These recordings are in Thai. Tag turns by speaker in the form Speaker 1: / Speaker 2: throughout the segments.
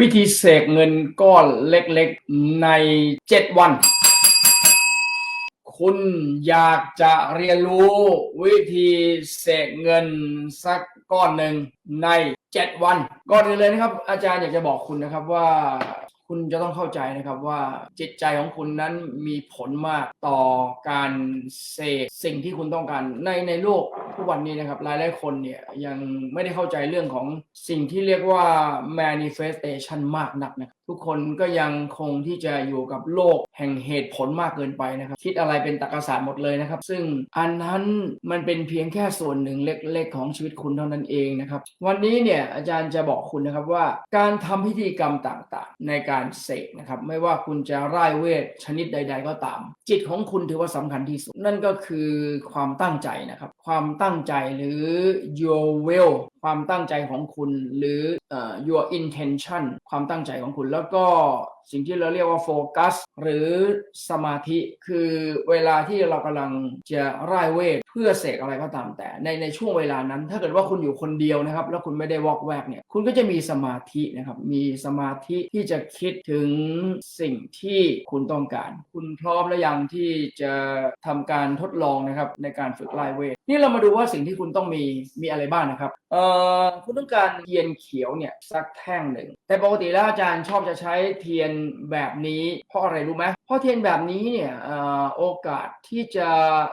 Speaker 1: วิธีเสกเงินก้อนเล็กๆใน 7 วัน คุณอยากจะเรียนรู้วิธีเสกเงินสักก้อนหนึ่งใน 7 วัน ก่อนอื่นเลยนะครับ อาจารย์อยากจะบอกคุณนะครับว่าคุณจะต้องเข้าใจนะครับว่าจิตใจของคุณนั้นมีผลมากต่อการเสกสิ่งที่คุณต้องการในในโลก ทุกวันนี้นะครับหลายหลายคนเนี่ยยังไม่ได้เข้าใจเรื่องของสิ่งที่เรียกว่า manifestation มากนักนะครับ ทุกคนก็ยังคงที่จะอยู่กับโลกแห่งเหตุผลมากเกินไปนะครับ คิดอะไรเป็นตรรกศาสตร์หมดเลยนะครับ ซึ่งอันนั้นมันเป็นเพียงแค่ส่วนหนึ่งเล็กๆ ของชีวิตคุณเท่านั้นเองนะครับ วันนี้เนี่ยอาจารย์จะบอกคุณนะครับว่า การทำพิธีกรรมต่างๆ ในการเสกนะครับ ไม่ว่าคุณจะร่ายเวทชนิดใด ๆ ก็ตาม จิตของคุณถือว่าสำคัญที่สุด นั่นก็คือความตั้งใจนะครับ ความตั้งใจหรือ your will ความตั้งใจของคุณหรือ your intention ความตั้งใจของคุณแล้วก็ สิ่งที่เราเรียกว่าโฟกัสหรือสมาธิคือเวลาที่เรากำลังจะร่ายเวทเพื่อเสกอะไรก็ตามแต่ ในในช่วงเวลานั้น ถ้าเกิดว่าคุณอยู่คนเดียวนะครับ แล้วคุณไม่ได้วอกแวกเนี่ยคุณก็จะมีสมาธินะครับมีสมาธิที่จะคิดถึงสิ่งที่คุณต้องการ คุณพร้อมแล้วยังที่จะทำการทดลองนะครับในการฝึกร่ายเวทนี่เรามาดูว่าสิ่งที่คุณต้องมีมีอะไรบ้างนะครับเอ่อคุณต้องการเทียนเขียวเนี่ยสักแท่งหนึ่งแต่ปกติแล้วอาจารย์ชอบจะใช้เทียนแบบนี้ เพราะอะไรรู้ไหมเพราะเทียนแบบนี้เนี่ยอโอกาสที่จะ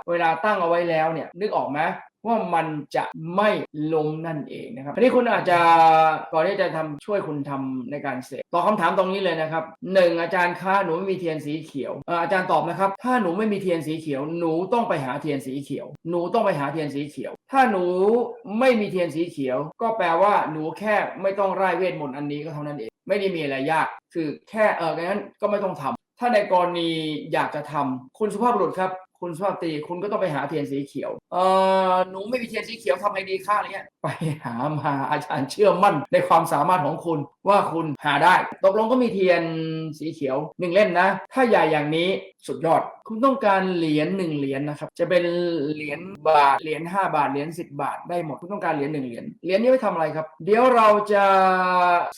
Speaker 1: เวลาตั้งเอาไว้แล้วเนี่ยนึกออกไหมว่ามันจะไม่ล้มนั่นเองนะครับอันนี้คุณอาจจะก่อนที่จะทำช่วยคุณทำในการเสกตอบคำถามตรงนี้เลยนะครับหนึ่งอาจารย์คะหนูไม่มีเทียนสีเขียวอาจารย์ตอบนะครับ ถ้าหนูไม่มีเทียนสีเขียว หนูต้องไปหาเทียนสีเขียว หนูต้องไปหาเทียนสีเขียว ถ้าหนูไม่มีเทียนสีเขียว ก็แปลว่าหนูแค่ไม่ต้องไร่ายเวทมนต์อันนี้ก็เท่านั้นเอง ไม่ได้มีอะไรยาก คือแค่เอองั้นก็ไม่ต้องทำถ้าในกรณีอยากจะทำคุณสุภาพบุรุษครับ คุณสุภาพตีคุณก็ต้องไปหาเทียนสีเขียว เออหนูไม่มีเทียนสีเขียวทำไงดีค่าอะไรเงี้ย ไปหามาอาจารย์เชื่อมั่นในความสามารถของคุณว่าคุณหาได้ ตกลงก็มีเทียนสีเขียวหนึ่งเล่มนะ ถ้าใหญ่อย่างนี้ สุดยอด คุณต้องการเหรียญหนึ่งเหรียญนะครับ จะเป็นเหรียญบาท เหรียญห้าบาท เหรียญสิบบาท ได้หมด คุณต้องการเหรียญหนึ่งเหรียญ เหรียญนี้ไว้ทำอะไรครับ เดี๋ยวเราจะ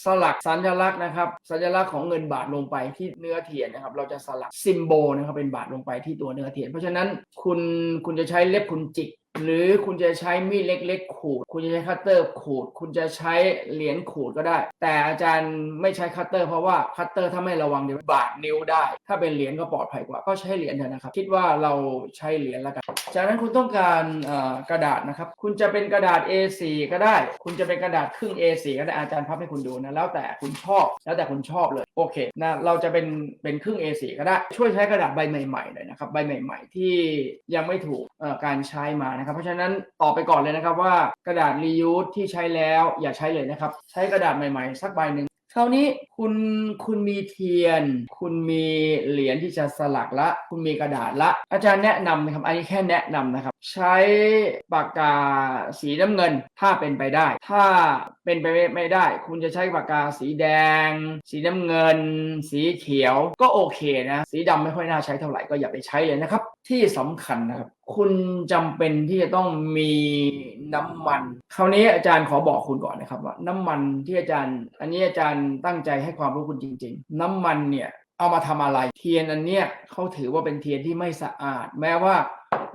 Speaker 1: สลักสัญลักษณ์นะครับ สัญลักษณ์ของเงินบาทลงไปที่เนื้อเทียนนะครับ เราจะสลักซิมโบลนะครับ เป็นบาทลงไปที่ตัวเนื้อเทียน เพราะฉะนั้นคุณคุณจะใช้เล็บคุณจิก หรือคุณจะใช้มีดเล็ก ๆ ขูด คุณจะใช้คัตเตอร์ขูด คุณจะใช้เหรียญขูดก็ได้ แต่อาจารย์ไม่ใช้คัตเตอร์เพราะว่าคัตเตอร์ถ้าไม่ระวังเดี๋ยวบาดนิ้วได้ ถ้าเป็นเหรียญก็ปลอดภัยกว่า ก็ใช้เหรียญเถอะนะครับ คิดว่าเราใช้เหรียญแล้วกัน จากนั้นคุณต้องการกระดาษนะครับ คุณจะเป็นกระดาษ A4 ก็ได้ คุณจะเป็นกระดาษครึ่ง A4 ก็ได้อาจารย์พับให้คุณดูนะแล้วแต่คุณชอบ แล้วแต่คุณชอบเลยโอเคนะเราจะเป็นเป็นครึ่ง A4 ก็ได้ช่วยใช้กระดาษใบใหม่ๆหน่อยนะครับใบใหม่ ๆ ที่ยังไม่ถูกการใช้มานะครับ เพราะฉะนั้นตอบไปก่อนเลยนะครับว่ากระดาษรียูสที่ใช้แล้วอย่าใช้เลยนะครับ ใช้กระดาษใหม่ๆ สักใบหนึ่ง คราวนี้คุณคุณมีเทียน คุณมีเหรียญที่จะสลักละ คุณมีกระดาษละ อาจารย์แนะนำนะครับอันนี้แค่แนะนำนะครับ ใช้ปากกาสีน้ำเงิน ถ้าเป็นไปได้ ถ้าเป็นไปไม่ได้ คุณจะใช้ปากกาสีแดง สีน้ำเงิน สีเขียวก็โอเคนะ สีดำไม่ค่อยน่าใช้เท่าไหร่ก็อย่าไปใช้เลยนะครับ ที่สำคัญนะครับคุณจำเป็นที่จะต้องมีน้ำมัน คราวนี้อาจารย์ขอบอกคุณก่อนนะครับว่า น้ำมันที่อาจารย์ อันนี้อาจารย์ตั้งใจให้ความรู้คุณจริง ๆ น้ำมันเนี่ยเอามาทำอะไร เทียนอันเนี้ยเขาถือว่าเป็นเทียนที่ไม่สะอาด แม้ว่า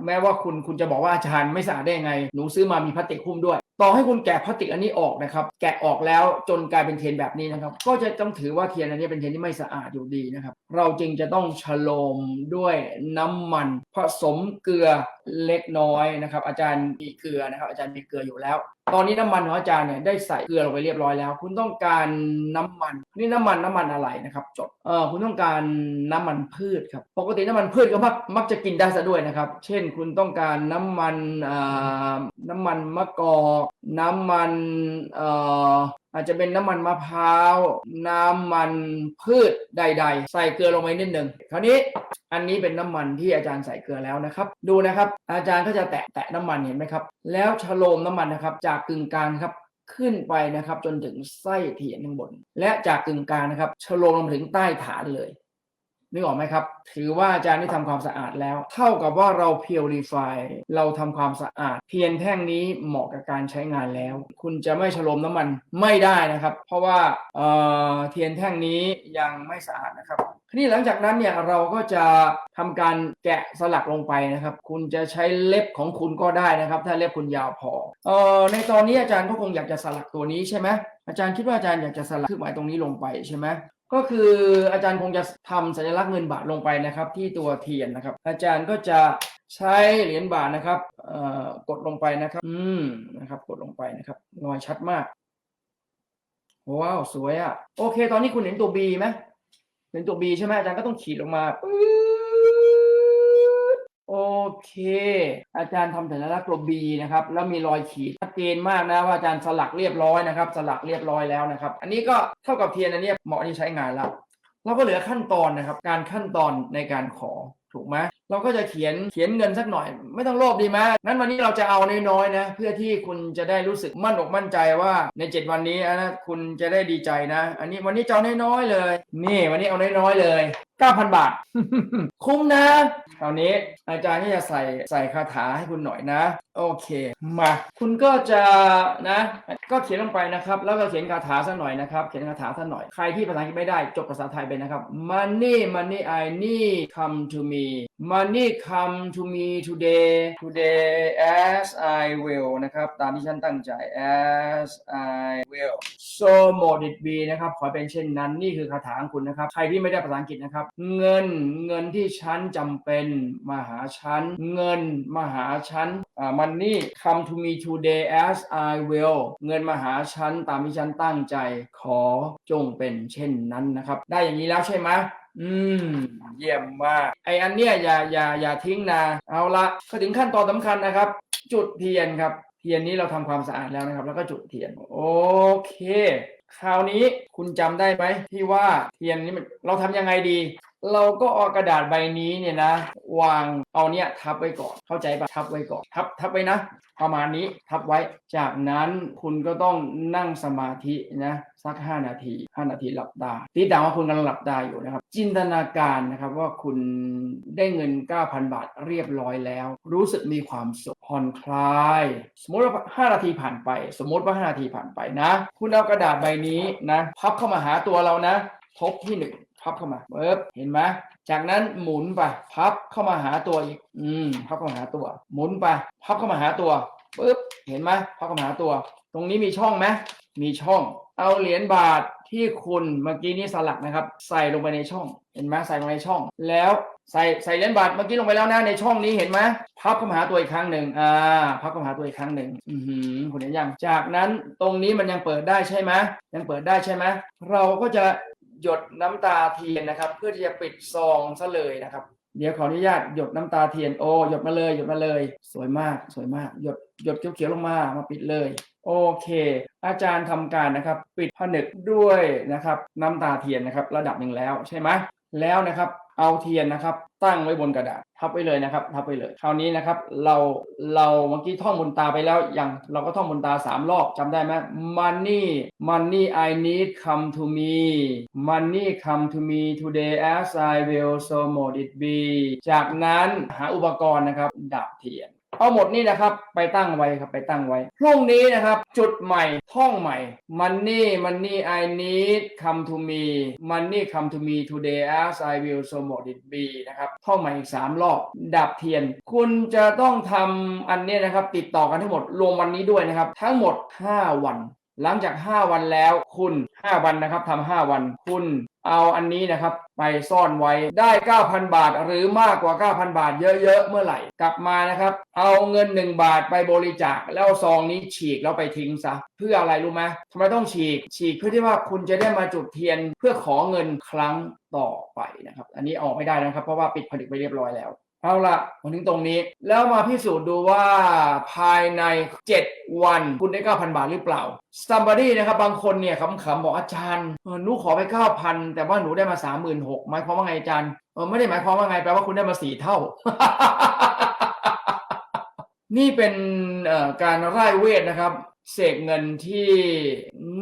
Speaker 1: แม้ว่าคุณคุณจะบอกว่าอาจารย์ไม่สะอาดได้ยังไง หนูซื้อมามีพลาสติกหุ้มด้วย ต่อให้คุณแกะพลาสติกอันนี้ออกนะครับ แกะออกแล้วจนกลายเป็นเทียนแบบนี้นะครับ ก็จะต้องถือว่าเทียนอันนี้เป็นเทียนที่ไม่สะอาดอยู่ดีนะครับ เราจึงจะต้องฉโลมด้วยน้ำมัน ผสมเกลือเล็กน้อยนะครับ อาจารย์มีเกลือนะครับ อาจารย์มีเกลืออยู่แล้ว ตอนนี้น้ำมันของอาจารย์เนี่ยได้ใส่เกลือลงไปเรียบร้อยแล้ว คุณต้องการน้ำมันนี่น้ำมันน้ำมันอะไรนะครับ จดเออคุณต้องการน้ำมันพืชครับปกติน้ำมันพืชก็มักมักจะกินได้ซะด้วยนะครับ เช่น คุณต้องการน้ำมันอ่าน้ำมันมะกอกน้ำมันเอ่ออาจจะเป็นน้ำมันมะพร้าว น้ำมันพืชใด ๆ ใส่เกลือลงไปนิดหนึ่งคราวนี้อันนี้เป็นน้ำมันที่อาจารย์ใส่เกลือแล้วนะครับ ดูนะครับ อาจารย์ก็จะแตะแตะน้ำมันเห็นไหมครับ แล้วชโลมน้ำมันนะครับ จากกึ่งกลางครับขึ้นไปนะครับจนถึงไส้เทียนข้างบน และจากกึ่งกลางนะครับชโลมลงถึงใต้ฐานเลย นึกออกไหมครับ ถือว่าอาจารย์ได้ทำความสะอาดแล้ว เท่ากับว่าเรา purify เราทำความสะอาด เทียนแท่งนี้เหมาะกับการใช้งานแล้ว คุณจะไม่ฉลมน้ำมันไม่ได้นะครับ เพราะว่าเอ่อเทียนแท่งนี้ยังไม่สะอาดนะครับทีนี้หลังจากนั้นเนี่ยเราก็จะทำการแกะสลักลงไปนะครับ คุณจะใช้เล็บของคุณก็ได้นะครับ ถ้าเล็บคุณยาวพอเอ่อในตอนนี้อาจารย์ก็คงอยากจะสลักตัวนี้ใช่ไหมอาจารย์คิดว่าอาจารย์อยากจะสลักเครื่องหมายตรงนี้ลงไปใช่ไหม ก็คืออาจารย์คงจะทำสัญลักษณ์เงินบาทลงไปนะครับ ที่ตัวเทียนนะครับ อาจารย์ก็จะใช้เหรียญบาทนะครับกดลงไปนะครับ อืมนะครับ กดลงไปนะครับรอยชัดมากว้าวสวยอะ่ะ โอเค ตอนนี้คุณเห็นตัว B ไหมเห็นตัว B ใช่ไหมอาจารย์ก็ต้องขีดลงมาปื๊ โอเค อาจารย์ทำสัญลักษณ์ตัว B นะครับ แล้วมีรอยขีดชัดเจนมากนะว่าอาจารย์สลักเรียบร้อยนะครับ สลักเรียบร้อยแล้วนะครับ อันนี้ก็เท่ากับเทียนอันนี้เหมาะที่ใช้งานแล้วเราก็เหลือขั้นตอนนะครับ การขั้นตอนในการขอถูกไหมเราก็จะเขียนเขียนเงินสักหน่อย ไม่ต้องโลภดีไหมนั้นวันนี้เราจะเอาน้อยๆนะ เพื่อที่คุณจะได้รู้สึกมั่นอกมั่นใจว่าในเจ็ดวันนี้นะคุณจะได้ดีใจนะ อันนี้วันนี้จะเอาน้อยๆเลย นี่วันนี้เอาน้อยๆเลย 9,000 บาท คุ้มนะคราวนี้อาจารย์ก็จะใส่ใส่คาถาให้คุณหน่อยนะ โอเค มา คุณก็จะนะ ก็เขียนลงไปนะครับ แล้วก็เขียนคาถาสักหน่อยนะครับ เขียนคาถาสักหน่อย ใครที่ภาษาอังกฤษไม่ได้จบภาษาไทยไปนะครับ money money I need come to me money come to me today today as I will นะครับ ตามที่ฉันตั้งใจ as I will so mote it be นะครับ ขอเป็นเช่นนั้น นี่คือคาถาของคุณนะครับ ใครที่ไม่ได้ภาษาอังกฤษนะครับเงินเงินที่ฉันจำเป็นมาหาฉัน เงินมาหาฉันอ่า money come to me today as I will เงินมาหาฉันตามที่ฉันตั้งใจขอจงเป็นเช่นนั้นนะครับ ได้อย่างนี้แล้วใช่ไหมอืม เยี่ยมมาก ไออันเนี้ยอย่าอย่าอย่าทิ้งนะ เอาละก็ถึงขั้นตอนสำคัญนะครับ จุดเทียนครับ เทียนนี้เราทำความสะอาดแล้วนะครับ แล้วก็จุดเทียน โอเค คราวนี้คุณจำได้ไหมที่ว่าเทียนนี้มันเราทำยังไงดี เราก็เอากระดาษใบนี้เนี่ยนะ วางเอาเนี่ยทับไว้ก่อนเข้าใจปะทับไว้ก่อนทับทับไว้นะ ประมาณนี้ทับไว้ จากนั้นคุณก็ต้องนั่งสมาธินะสัก 5 นาที 5 นาทีหลับตาที่ต่างว่าคุณกำลังหลับตาอยู่นะครับ จินตนาการนะครับว่าคุณได้เงิน 9,000 บาทเรียบร้อยแล้ว รู้สึกมีความสุขผ่อนคลาย สมมติว่า 5 นาทีผ่านไป สมมติว่า 5 นาทีผ่านไปนะ คุณเอากระดาษใบนี้นะพับเข้ามาหาตัวเรานะ ทบที่หนึ่ง พับเข้ามาเบิบเห็นไหมจากนั้นหมุนไปพับเข้ามาหาตัวอีก อืมพับเข้ามาหาตัว หมุนไปพับเข้ามาหาตัวปึ๊บเห็นไหมพับเข้ามาหาตัว ตรงนี้มีช่องไหมมีช่อง เอาเหรียญบาทที่คุณเมื่อกี้นี้สลักนะครับ ใส่ลงไปในช่อง เห็นไหมใส่ลงในช่อง แล้วใส่ใส่เหรียญบาทเมื่อกี้ลงไปแล้วนะในช่องนี้เห็นไหมพับเข้ามาหาตัวอีกครั้งหนึ่งอ่าพับเข้ามาหาตัวอีกครั้งหนึ่งอือหือคุณเห็นยังจากนั้นตรงนี้มันยังเปิดได้ใช่ไหมยังเปิดได้ใช่ไหมเราก็จะ หยดน้ำตาเทียนนะครับ เพื่อที่จะปิดซองซะเลยนะครับ เดี๋ยวขออนุญาตหยดน้ำตาเทียนโอ้หยดมาเลยหยดมาเลย สวยมากสวยมาก หยดหยดเขียวๆลงมามาปิดเลย โอเค อาจารย์ทำการนะครับ ปิดผนึกด้วยนะครับ น้ำตาเทียนนะครับ ระดับหนึ่งแล้วใช่ไหมแล้วนะครับ เอาเทียนนะครับ ตั้งไว้บนกระดาษทับไว้เลยนะครับทับไว้เลย คราวนี้นะครับ เราเราเมื่อกี้ท่องบนตาไปแล้วอย่างเราก็ท่องบนตาสามรอบจำได้ไหม money money I need come to me money come to me today as I will so mote it be จากนั้นหาอุปกรณ์นะครับดับเทียน เอาหมดนี่นะครับ ไปตั้งไว้ครับไปตั้งไว้ พรุ่งนี้นะครับ จุดใหม่ท่องใหม่ money money I need come to me money come to me today as I will so much it be นะครับท่องใหม่อีก 3 รอบ ดับเทียน คุณจะต้องทำอันนี้นะครับ ติดต่อกันทั้งหมดรวมวันนี้ด้วยนะครับ ทั้งหมด 5 วัน หลังจาก 5 วันแล้วคุณ 5 วันนะครับทำ5วัน คุณเอาอันนี้นะครับไปซ่อนไว้ได้ 9,000 บาทหรือมากกว่า 9,000 บาทเยอะๆเมื่อไหร่ กลับมานะครับ เอาเงิน 1 บาทไปบริจาคแล้วซองนี้ฉีกแล้วไปทิ้งซะเพื่ออะไรรู้ไหมทำไมต้องฉีก ฉีกเพื่อที่ว่าคุณจะได้มาจุดเทียนเพื่อขอเงินครั้งต่อไปนะครับ อันนี้ออกไม่ได้นะครับ เพราะว่าปิดผลิตไปเรียบร้อยแล้ว เอาละมาถึงตรงนี้ แล้วมาพิสูจน์ดูว่าภายใน 7 วันคุณได้ 9,000 บาทหรือเปล่า somebody นะครับบางคนเนี่ยขำๆบอกอาจารย์หนูขอไป 9,000 แต่ว่าหนูได้มา 36,000หมายความว่าไงอาจารย์เออไม่ได้หมายความว่าไงแปลว่าคุณได้มา 4 เท่า นี่เป็นการไล่เวทนะครับเสกเงินที่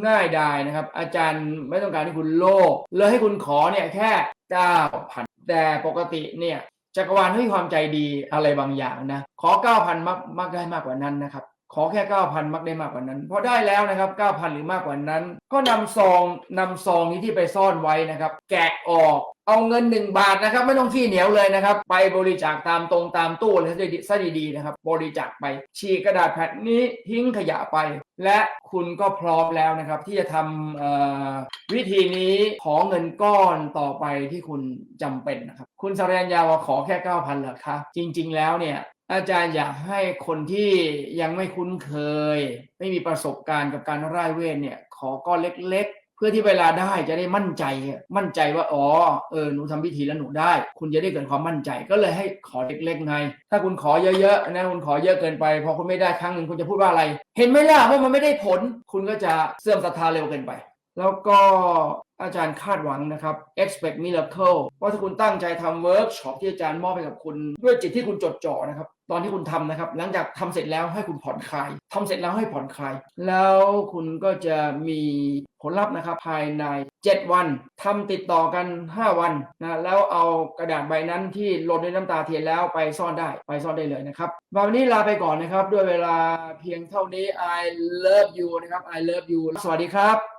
Speaker 1: ง่ายดายนะครับ อาจารย์ไม่ต้องการให้คุณโลภเลยให้คุณขอเนี่ยแค่เก้าพันแต่ปกติเนี่ย จักรวาลให้ความใจดีอะไรบางอย่างนะ ขอเก้าพันมักมักได้มากกว่านั้นนะครับ ขอแค่เก้าพันมักได้มากกว่านั้นพอได้แล้วนะครับเก้าพันหรือมากกว่านั้น ก็นำซองนำซองนี้ที่ไปซ่อนไว้นะครับ แกะออกเอาเงินหนึ่งบาทนะครับ ไม่ต้องขี้เหนียวเลยนะครับ ไปบริจาคตามตรงตามตู้เลยซะดีๆนะครับ บริจาคไป ฉีกกระดาษแผ่นนี้ทิ้งขยะไป และคุณก็พร้อมแล้วนะครับ ที่จะทำวิธีนี้ขอเงินก้อนต่อไปที่คุณจำเป็นนะครับ คุณสรัญญาว่าขอแค่ 9,000เหรอคะจริง ๆ แล้วเนี่ย อาจารย์อยากให้คนที่ยังไม่คุ้นเคย ไม่มีประสบการณ์กับการร่ายเวทเนี่ย ขอก้อนเล็ก ๆ เพื่อที่เวลาได้จะได้มั่นใจ มั่นใจว่าอ๋อเออหนูทำพิธีแล้วหนูได้ คุณจะได้เกิดความมั่นใจก็เลยให้ขอเล็กๆไงถ้าคุณขอเยอะๆนะคุณขอเยอะเกินไป พอคุณไม่ได้ครั้งหนึ่งคุณจะพูดว่าอะไร เห็นไหมล่ะว่ามันไม่ได้ผล คุณก็จะเสื่อมศรัทธาเร็วเกินไป แล้วก็อาจารย์คาดหวังนะครับ expect miracle ว่าถ้าคุณตั้งใจทำเวิร์กช็อปที่อาจารย์มอบให้กับคุณ ด้วยจิตที่คุณจดจ่อนะครับ ตอนที่คุณทำนะครับ หลังจากทำเสร็จแล้วให้คุณผ่อนคลายทำเสร็จแล้วให้ผ่อนคลาย แล้วคุณก็จะมีผลลัพธ์นะครับ ภายใน 7 วันทำติดต่อกัน 5 วันนะแล้วเอากระดาษใบนั้นที่ลนด้วยน้ำตาเทียนแล้วไปซ่อนได้ไปซ่อนได้เลยนะครับวันนี้ลาไปก่อนนะครับ ด้วยเวลาเพียงเท่านี้ I love you นะครับ I love you สวัสดีครับ